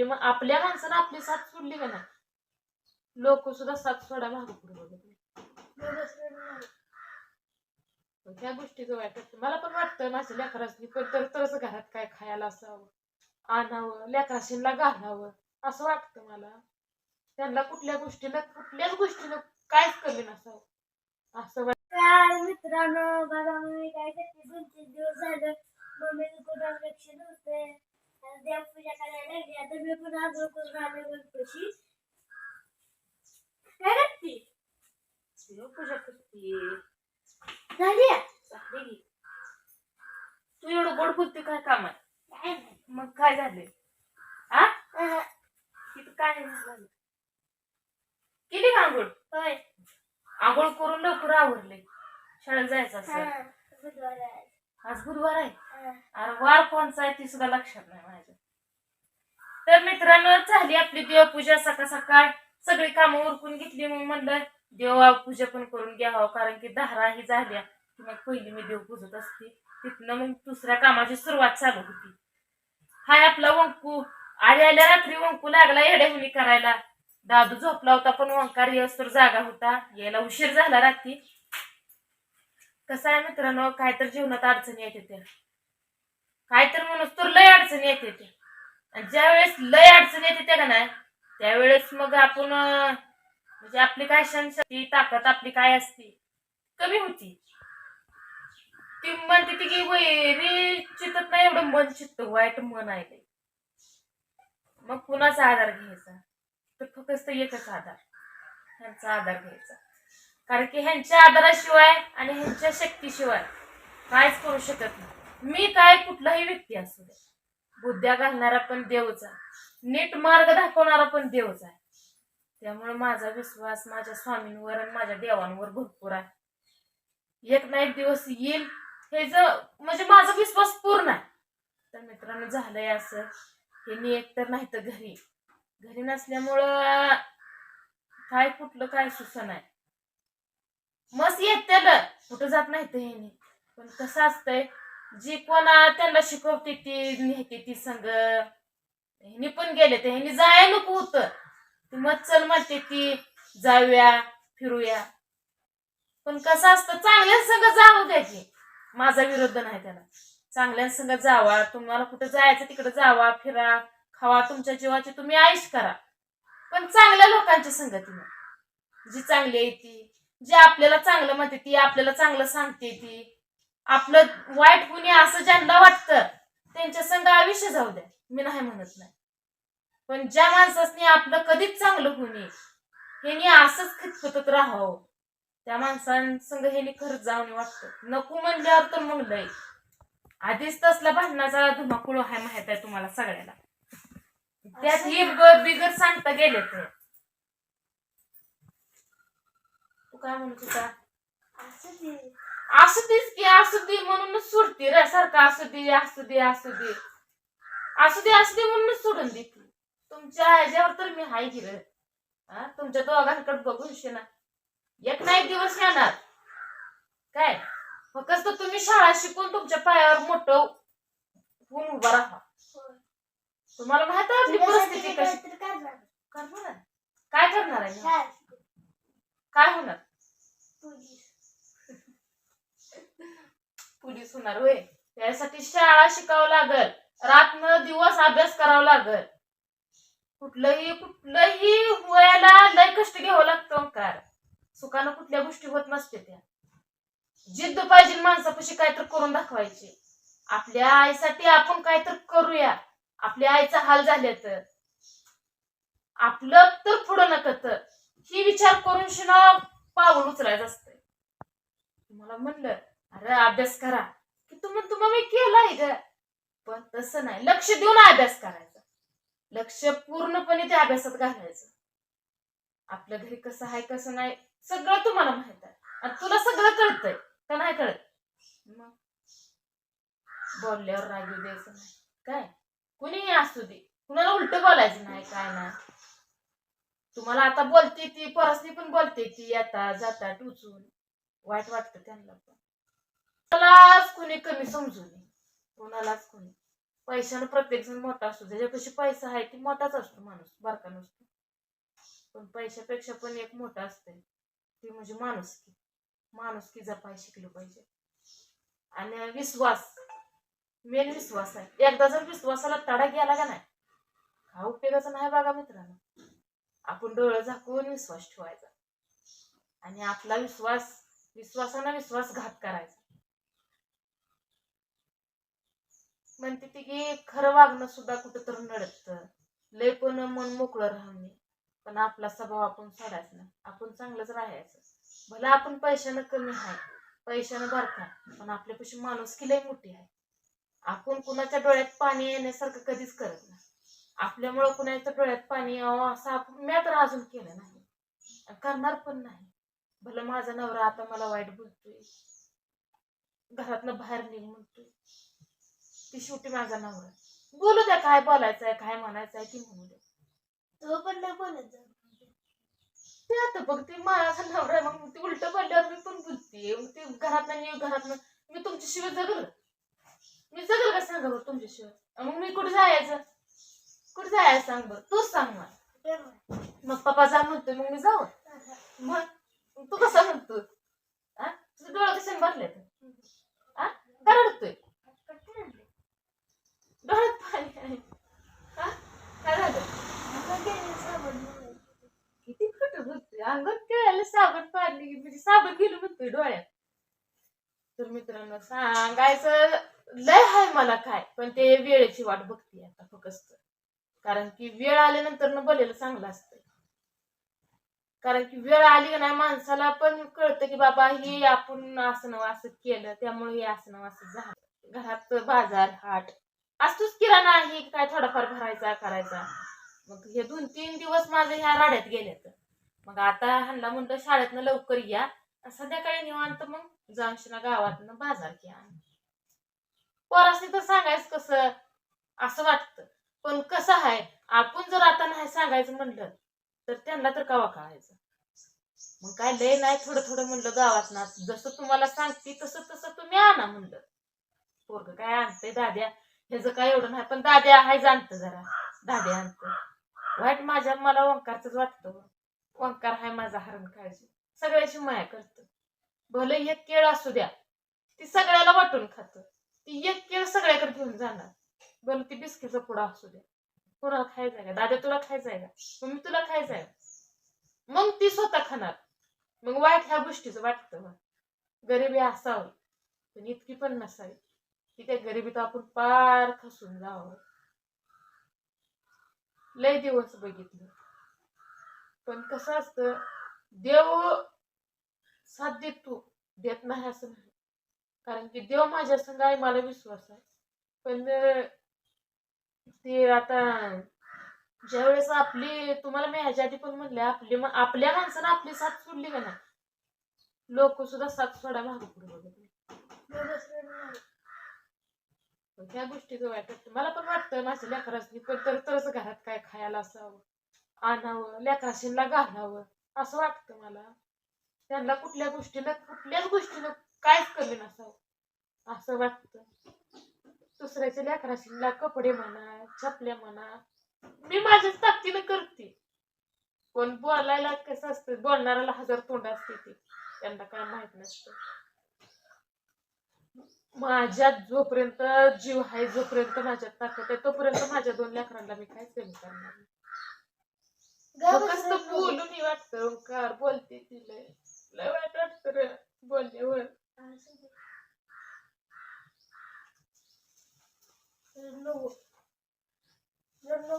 म्हणजे मग आपल्या माणसानं आपली साथ सोडली का ना लोक सुद्धा साथ सोडा मागं पुढे बघत त्या गोष्टीचं वाईट वाटतं मला पण वाटतं माझ्या लेकरासनी तर तरच घरात काय खायला असावं आणावं लेकराशींना घालावं असं वाटतं मला. त्यांना कुठल्या गोष्टीला कुठल्याच गोष्टीनं काहीच कमी नसावं. असं वाटतं काय मित्रांनो बाबा मम्मी काय करते? दोन तीन दिवस झालं. मम्मी कुठं लक्ष नव्हते. देवपूजा करायला लागली आता मी पण आंघोळ करून आले गणपती काय करते? पूजा करते झाली? की. तू एवढं गोड बोलते काय काम आहे? काय नाही. मग काय झाले आ? अह, तिथं काय नाही झालं. किती आंघोळ? होय. आंघोळ करून लवकर आवरले शाळेत जायचं हा, असं बुधवार आहे. आज गुरुवार आहे. अरे वार कोणचा आहे ती सुद्धा लक्षात नाही माझ्या. तर मित्रांनो झाली आपली देवपूजा. सकाळ सकाळ सगळी कामं उरकून घेतली मग म्हणलं देवा पूजा पण करून घ्यावं कारण की दहारा ही झाल्या की मग पहिली मी देव पूजत असते. तिथनं मग दुसऱ्या कामाची सुरुवात चालू होती. हाय आपला वंकू. आल्या आल्या रात्री वंकू लागला येड्याहुनी करायला. दादू झोपला होता पण वंकार तर जागा होता. यायला उशीर झाला रात्री. कसं आहे मित्रांनो काय तर जीवनात अडचणी येते त्या काय तर म्हणून तर लय अडचणी येते ते आणि ज्या वेळेस लय अडचणी येते त्या का नाही त्यावेळेस मग आपण म्हणजे आपली काय शक्ती ताकद आपली काय असती कमी होती. ती म्हणते ती की वैरी चितत नाही एवढं मन चित्त वाईट मन आहे ते मग कुणाचा आधार घ्यायचा? तर फक्त एकच आधार त्यांचा आधार घ्यायचा. कारण की ह्यांच्या आधाराशिवाय आणि ह्यांच्या शक्तीशिवाय काहीच करू शकत नाही. मी काय कुठलाही व्यक्ती असू दे. बुद्ध्या घालणारा पण देवच आहे. नीट मार्ग दाखवणारा पण देवच आहे. त्यामुळे माझा विश्वास माझ्या स्वामींवर आणि माझ्या देवांवर भरपूर आहे. एक ना एक दिवस येईल. हे ज म्हणजे माझा विश्वास पूर्ण आहे. तर मित्रांनो झालंय असं. हे मी एकतर नाही तर घरी. घरी नसल्यामुळं काय कुठलं काय सुचन आहे मस्त येते कुठं जात नाही ते ह्यानी. पण कसं असतंय जी कोणा त्यांना शिकवते ती नेहते ती संग ह्यानी पण गेले तर ह्यानी जाय नको होत. ती मग चल म्हणते ती जाऊया फिरूया. पण कसं असतं चांगल्या संग जावं द्यायची माझा विरोध नाही त्याला. चांगल्या संग जावा. तुम्हाला कुठं जायचं तिकडे जावा फिरा खावा. तुमच्या जीवाची तुम्ही आईश करा. पण चांगल्या लोकांची संगतीनं जी चांगली आहे ती. जी आपल्याला चांगलं म्हणते ती आपल्याला चांगलं सांगते ती. आपलं वाईट कुणी असं ज्यांना वाटतं त्यांच्या संग आयुष्य जाऊ द्या. मी नाही म्हणत नाही. पण ज्या माणसाने आपलं कधीच चांगलं होणे ह्यानी असंच खितखतत राहावं. त्या माणसांसंग ह्यानी खरंच जाऊन वाटतं नको म्हणल्यावर तर मग लय. आधीच तसला भांडणाचा धुमाकूळ आहे माहीत आहे तुम्हाला सगळ्याला. त्यात ही बिगर सांगता गेले ते तू काय म्हणत होता? असं देच की असू दे म्हणूनच सोडते रे सारखं. असू दे असू दे असू दे. असू दे असू दे म्हणूनच सोडून दे तुमच्या ह्याच्यावर तर मी हाय की हा तुमच्या दोघांकडे बघून शे ना. एक ना एक दिवस येणार. काय? फक्त तुम्ही शाळा शिकून तुमच्या पायावर मोठं होऊन उभा राहा. तुम्हाला माहीत आपली परिस्थिती कशी? करणार. काय करणार आहे? काय होणार? पोलीस. होणार होय. त्यासाठी शाळा शिकावं लागल. रात्र दिवस अभ्यास करावा लागल. कुठलंही कुठलंही वयाला लय कष्ट घ्यावं लागतं ओंकार. सुखानं कुठल्या गोष्टी होत नसते त्या. जिद्द पाहिजे माणसापाशी काहीतरी करून दाखवायची. आपल्या आईसाठी आपण काहीतरी करूया. आपल्या आईचा हाल झाले तर. आपलं तर पुढं नकत ही विचार करून शिणा पाऊल उचलायचं असतंय. तुम्हाला म्हणलं अरे अभ्यास करा. की तुम्ही तुम्हाला मी केलाय ग. पण तसं नाही. लक्ष देऊन अभ्यास करायचा. लक्ष पूर्णपणे त्या अभ्यासात घालायचं. आपलं घरी कसं आहे कसं नाही सगळं तुम्हाला माहीत आहे. आणि तुला सगळं कळतंय का नाही कळत? मग? बोलल्यावर राग द्यायचं नाही. काय? कुणीही असू दे. कुणाला उलट बोलायचं नाही काय नाही. तुम्हाला आता बोलते ती परसनी पण बोलते ती येता जाता टुचून. वाईट वाटतं त्यांना पण. कोणालाच कोणी कमी समजू नये. कोणालाच कोणी. पैशानं प्रत्येक जण मोठा असतो. ज्याच्यापाशी पैसा आहे ती मोठाच असतो माणूस बारका नसतो. पण पैशापेक्षा पण एक मोठा असते ती म्हणजे माणुसकी. माणुसकी जपाय शिकलं पाहिजे. आणि विश्वास. मेन विश्वास आहे. एकदा जर विश्वासाला तडा गेला का नाही? हा उपयोगाचा नाही बघा मित्रांनो. आपण डोळं झाकून विश्वास ठेवायचा. आणि आपला विश्वास विश्वासानं विश्वासघात करायचा. म्हणते ती की खरं वागणं सुद्धा कुठं तर नडत. लय पण मन मोकळं राहणे पण आपला स्वभाव आपण सोडायचा ना आपण चांगलंच राहायचं. भले आपण पैशानं कमी आहे पैशानं बारका पण आपल्यापाशी माणूस लय मोठी आहे. आपण कुणाच्या डोळ्यात पाणी येण्यासारखं कधीच करत नाही. आपल्यामुळं कुणाच्या डोळ्यात पाणी यावं असं आपण मी तर अजून केलं नाही. करणार पण नाही. भलं माझा नवरा आता मला वाईट बोलतोय. घरातनं बाहेर निघ म्हणतोय. ती शेवटी माझा नवरा बोलू द्या काय बोलायचं आहे काय म्हणायचं आहे ती म्हणू द्या. तो पण नाही बोलत. ते आता बघ ते माझा नवरा मग ते उलट पडल्यावर मी पण मग ते घरात नाही घरात मी तुमच्याशिवाय जगल. मी जगल का सांगा बरं तुमच्याशिवाय? मग मी कुठे जायचं? कुठे जाय सांग बरं? तूच सांग मला. मग पप्पा जा म्हणतोय मग मी जाऊ. मग तू कसं म्हणतो तुझं डोळं कशाने भरले हा का डोळ्यात पाणी आहे. काय झालं साबण किती खोट बोलतोय. अंगात खेळायला साबण पाडली म्हणजे साबण गेलो म्हणतोय डोळ्यात. तर मित्रांनो सांगायचं लय हाय मला काय पण ते वेळेची वाट बघते आता फक्त. कारण की वेळ आल्यानंतर न बोलायला चांगलं असतं कारण की वेळ आली का नाही माणसाला पण कळतं की बाबा हे आपण असं असं केलं त्यामुळे हे असं असं झालं. घरात बाजार हाट. असतोच किराणा आहे काय थोडाफार भरायचा करायचा. मग हे दोन तीन दिवस माझे ह्या राड्यात गेले मग आता हल्ला म्हणलं शाळेतनं लवकर या. आणि संध्याकाळी निवांत मग जामशिना गावातनं बाजार घ्या. पोरासनी तर सांगायचं कसं असं वाटतं. पण कसं आहे आपण जर आता नाही सांगायचं म्हणलं तर त्यांना तर कवा कळायचं? मग काय लय नाही थोडं थोडं म्हणलं गावात ना जसं तुम्हाला सांगते तसं तसं तुम्ही आणा म्हणलं. पोरग काय आणतंय दाद्या? ह्याचं काय एवढं नाही पण दाद्या आहे जाणतं जरा. दाद्या आणतं वाईट माझ्या मला ओंकारच वाटतं ओंकार हाय माझा हरण काळजी. सगळ्याशी माया करत. भले एक केळ असू द्या ती सगळ्याला वाटून खात. ती एक केळ सगळ्याकडे घेऊन जाणार. भले ती बिस्किटचा पुडा असू दे. कोणाला खायचा का? दादा तुला खायचा आहे का? मम्मी तुला खायचा आहे मग ती स्वतः खाणार. मग वाईट ह्या गोष्टीचं वाटतं मग गरिबी असावी पण इतकी पण नसावी. की त्या गरिबीत आपण पार खसून जावं. लय दिवस बघितलं. पण कसं असतं देव साथ देतो देत नाही असं नाही. कारण की देव माझ्या संग आहे मला विश्वास आहे. पण ते आता ज्यावेळेस आपली तुम्हाला मी ह्याच्या आधी पण म्हणले आपली आपल्या माणसानं आपली साथ सोडली का ना लोक सुद्धा साथ सोडा मागं पुढे त्या गोष्टीचं वाईट वाटतं. मला पण वाटतं माझ्या लेकरासनी पण तर तरच घरात काय खायला असावं आणावं लेकराशीला घालावं असं वाटतं मला. त्यांना कुठल्या गोष्टीला कुठल्याच गोष्टीला काहीच कमी नसावं असं वाटतं. दुसऱ्याच्या लेकराशीला कपडे म्हणा चपल्या म्हणा मी माझ्याच ताकदीनं करते. पण बोलायला कसं असतं बोलणाऱ्याला हजार तोंड असते ते. त्यांना काय माहीत नसतं. माझ्यात जोपर्यंत जीव आहे जोपर्यंत माझ्यात ताकद आहे तोपर्यंत माझ्या दोन लेकरांना मी काय कमी करणार. बोलून वाटतं? ओंकार बोलते ती लय. लय वाईट वाटतं रे. बोलल्यावर.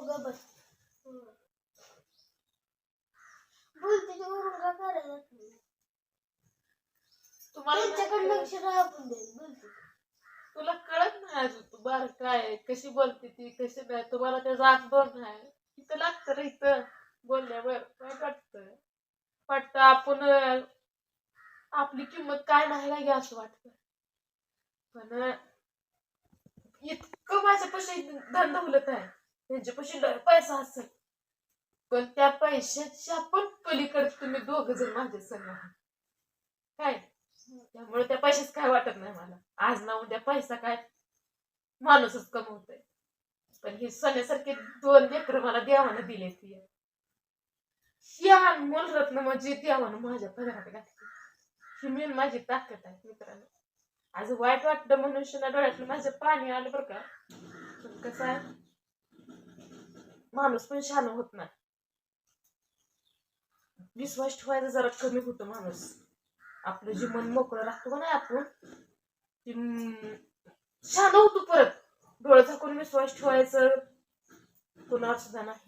ग बस. बोलते वरून का करायला त्यांच्याकडे लक्ष आपण बोलते. तुला कळत नाही अजून तू बार काय कशी बोलते ती कशी नाही तुम्हाला त्याचा अनुभव नाही. इथं लागतं रे इथं. बोलल्यावर काय वाटतं वाटतं आपण आपली किंमत काय नाही लागे असं वाटतं. पण इतकं माझ्यापाशी धंदा उलट आहे. त्यांच्यापाशी लय पैसा असेल. पण त्या पैशाच्या पण पलीकडे तुम्ही दोघ जण माझ्या संग काय? त्यामुळे त्या पैशाच काय वाटत नाही मला. आज ना उद्या पैसा काय? माणूसच कमवतोय. पण हे सोन्यासारखे दोन लेकर मला देवानं दिले ती या मूलरत्न म्हणजे देवानं माझ्या पदरात घातली. ही मेन माझी ताकद आहे मित्रांनो. आज वाईट वाटतं म्हणून शिना डोळ्यातलं माझं पाणी आलं बरं का. पण कसं आहे माणूस पण शान होत नाही. विश्वास ठेवायचा जरा कमी होतो माणूस. आपलं जे मन मोकळं राहतो का नाही आपण ते शान होतो परत. डोळे झाकून विश्वास ठेवायचं कोणावर सुद्धा नाही.